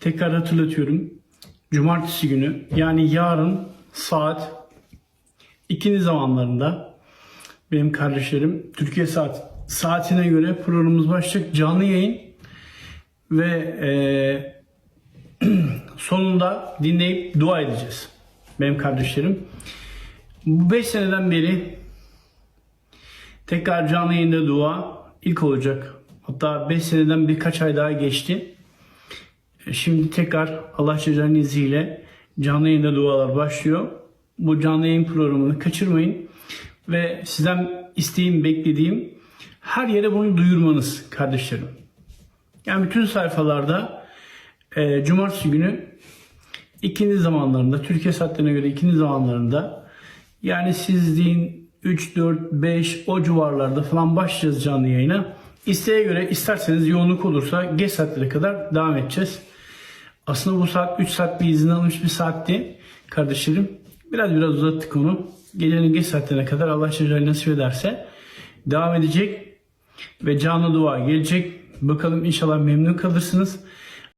Tekrar hatırlatıyorum. Cumartesi günü yani yarın saat ikindi zamanlarında benim kardeşlerim Türkiye saat saatine göre programımız başlayacak canlı yayın ve eee sonunda dinleyip dua edeceğiz. Benim kardeşlerim. Bu 5 seneden beri tekrar canlı yayında dua ilk olacak. Hatta 5 seneden birkaç ay daha geçti. Şimdi tekrar Allah Cezanın izniyle canlı yayında dualar başlıyor. Bu canlı yayın programını kaçırmayın. Ve sizden isteğim, beklediğim her yere bunu duyurmanız kardeşlerim. Yani bütün sayfalarda e, cumartesi günü ikindi zamanlarında, Türkiye saatlerine göre ikindi zamanlarında yani siz deyin 3, 4, 5 o civarlarda falan başlayacağız canlı yayına. İsteğe göre isterseniz yoğunluk olursa geç saatlere kadar devam edeceğiz. Aslında bu saat 3 saat bir izin almış bir saatti kardeşlerim. Biraz biraz uzattık onu. Gecenin geç saatlerine kadar Allah Celle nasip ederse devam edecek ve canlı dua gelecek. Bakalım inşallah memnun kalırsınız.